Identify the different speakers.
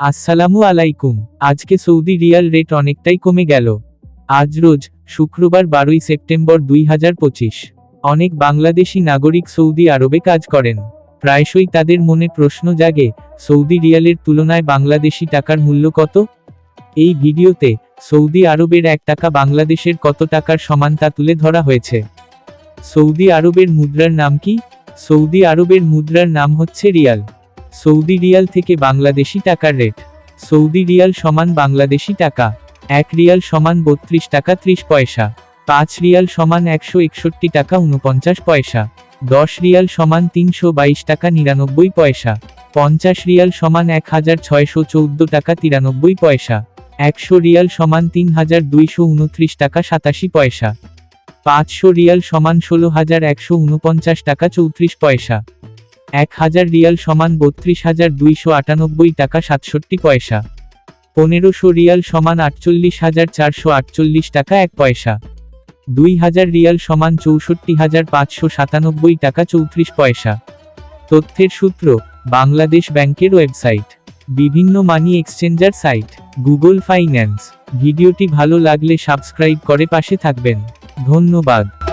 Speaker 1: আসসালামু আলাইকুম। আজকে সৌদি রিয়াল রেট অনেকটাই কমে গেল। আজ রোজ, শুক্রবার বারোই সেপ্টেম্বর দুই হাজার পঁচিশ। অনেক বাংলাদেশি নাগরিক সৌদি আরবে কাজ করেন। প্রায়শই তাদের মনে প্রশ্ন জাগে, সৌদি রিয়ালের তুলনায় বাংলাদেশি টাকার মূল্য কত? এই ভিডিওতে, সৌদি আরবের এক টাকা বাংলাদেশের কত টাকার সমান তা তুলে ধরা হয়েছে। সৌদি আরবের মুদ্রার নাম কি? সৌদি আরবের মুদ্রার নাম হচ্ছে রিয়াল। সৌদি রিয়াল থেকে বাংলাদেশি টাকার রেট। সৌদি রিয়াল সমান বাংলাদেশি টাকা, এক রিয়াল সমান বত্রিশ টাকা ত্রিশ পয়সা, পাঁচ রিয়াল সমান একশো একষট্টি টাকা উনপঞ্চাশ পয়সা, দশ রিয়াল সমান তিনশো বাইশ টাকা নিরানব্বই পয়সা, পঞ্চাশ রিয়াল সমান এক হাজার ছয়শো চৌদ্দ টাকা তিরানব্বই পয়সা, একশো রিয়াল সমান তিন হাজার দুইশো উনত্রিশ টাকা সাতাশি পয়সা, পাঁচশো রিয়াল সমান ষোলো হাজার একশো উনপঞ্চাশ টাকা চৌত্রিশ পয়সা। এক হাজার রিয়াল সমান বত্রিশ হাজার দুইশো আটানব্বই টাকা সাতষট্টি পয়সা। পনেরোশো রিয়াল সমান আটচল্লিশ হাজার চারশো আটচল্লিশ টাকা এক পয়সা। দুই হাজার রিয়াল সমান চৌষট্টি হাজার পাঁচশো সাতানব্বই টাকা চৌত্রিশ পয়সা। তথ্যের সূত্র, বাংলাদেশ ব্যাংকের ওয়েবসাইট। বিভিন্ন money exchanger site, Google finance. ভিডিওটি ভালো লাগলে সাবস্ক্রাইব করে পাশে থাকবেন। ধন্যবাদ।